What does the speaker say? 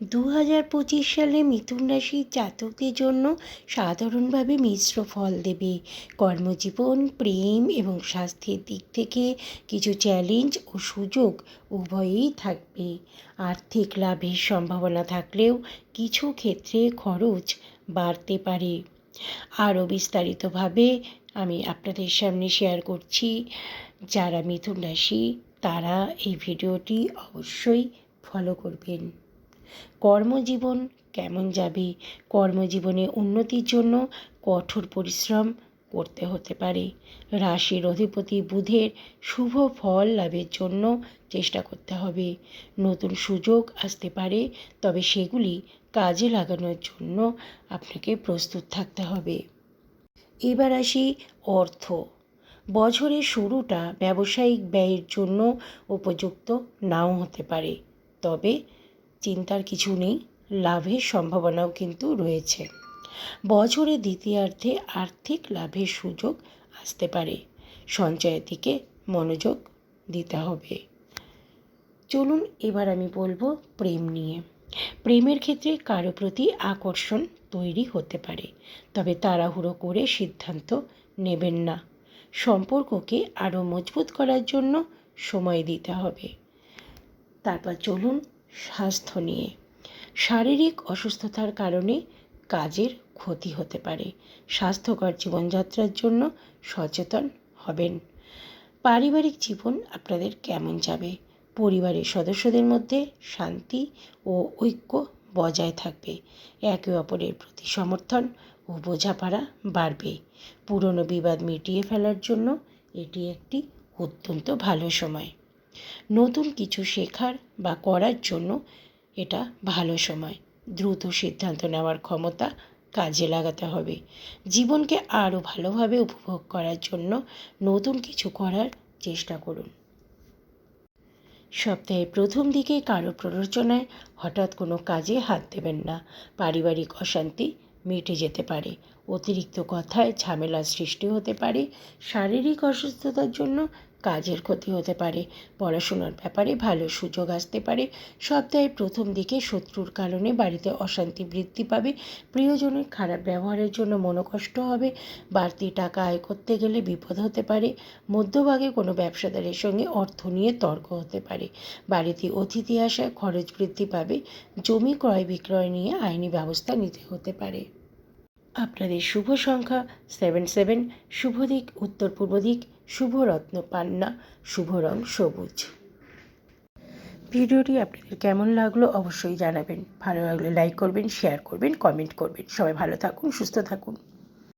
দু হাজার পঁচিশ সালে মিথুন রাশির জাতকদের জন্য সাধারণভাবে মিশ্র ফল দেবে। কর্মজীবন, প্রেম এবং স্বাস্থ্যের দিক থেকে কিছু চ্যালেঞ্জ ও সুযোগ উভয়ই থাকবে। আর্থিক লাভের সম্ভাবনা থাকলেও কিছু ক্ষেত্রে খরচ বাড়তে পারে। আরও বিস্তারিতভাবে আমি আপনাদের সামনে শেয়ার করছি। যারা মিথুন রাশি, তারা এই ভিডিওটি অবশ্যই ফলো করবেন। কর্মজীবন কেমন যাবে? কর্মজীবনে উন্নতির জন্য কঠোর পরিশ্রম করতে হতে পারে। রাশির অধিপতি বুধের শুভ ফল লাভের জন্য চেষ্টা করতে হবে। নতুন সুযোগ আসতে পারে, তবে সেগুলি কাজে লাগানোর জন্য আপনাকে প্রস্তুত থাকতে হবে। এবার আসি অর্থ। বছরের শুরুটা ব্যবসায়িক ব্যয়ের জন্য উপযুক্ত নাও হতে পারে, তবে চিন্তার কিছু নেই, লাভের সম্ভাবনাও কিন্তু রয়েছে। বছরে দ্বিতীয়ার্ধে আর্থিক লাভের সুযোগ আসতে পারে। সঞ্চয়ের দিকে মনোযোগ দিতে হবে। চলুন এবার আমি বলব প্রেম নিয়ে। প্রেমের ক্ষেত্রে কারও প্রতি আকর্ষণ তৈরি হতে পারে, তবে তাড়াহুড়ো করে সিদ্ধান্ত নেবেন না। সম্পর্ককে আরও মজবুত করার জন্য সময় দিতে হবে। তারপর চলুন স্বাস্থ্য নিয়ে। শারীরিক অসুস্থতার কারণে কাজের ক্ষতি হতে পারে। স্বাস্থ্যকর জীবনযাত্রার জন্য সচেতন হবেন। পারিবারিক জীবন আপনাদের কেমন যাবে? পরিবারের সদস্যদের মধ্যে শান্তি ও ঐক্য বজায় থাকবে। একে অপরের প্রতি সমর্থন ও বোঝাপড়া বাড়বে। পুরনো বিবাদ মিটিয়ে ফেলার জন্য এটি একটি অত্যন্ত ভালো সময়। নতুন কিছু শেখার বা করার জন্য এটা ভালো সময়। দ্রুত সিদ্ধান্ত নেওয়ার ক্ষমতা কাজে লাগাতে হবে। জীবনকে আরও ভালোভাবে উপভোগ করার জন্য নতুন কিছু করার চেষ্টা করুন। সপ্তাহের প্রথম দিকে কারও প্ররোচনায় হঠাৎ কোনো কাজে হাত দেবেন না। পারিবারিক অশান্তি মিটে যেতে পারে। অতিরিক্ত কথায় ঝামেলার সৃষ্টি হতে পারে। শারীরিক অসুস্থতার জন্য কাজের ক্ষতি হতে পারে, পড়াশোনার ব্যাপারে ভালো সুযোগ আসতে পারে, সপ্তাহের প্রথম দিকে শত্রুর কারণে বাড়িতে অশান্তি বৃদ্ধি পাবে, প্রিয়জনের খারাপ ব্যবহারের জন্য মনোকষ্ট হবে, বাড়তি টাকা আয় করতে গেলে বিপদ হতে পারে, মধ্যভাগে কোনো ব্যবসাদারের সঙ্গে অর্থ নিয়ে তর্ক হতে পারে, বাড়িতে অতিথি আসায় খরচ বৃদ্ধি পাবে, জমি ক্রয় বিক্রয় নিয়ে আইনি ব্যবস্থা নিতে হতে পারে। আপনাদের শুভ সংখ্যা সেভেন সেভেন, শুভ দিক উত্তর পূর্ব দিক শুভ রত্ন পান্না, শুভ রং সবুজ। ভিডিওটি আপনাদের কেমন লাগল অবশ্যই জানাবেন। ভালো লাগলে লাইক করবেন শেয়ার করবেন কমেন্ট করবেন। সবাই ভালো থাকুন, সুস্থ থাকুন।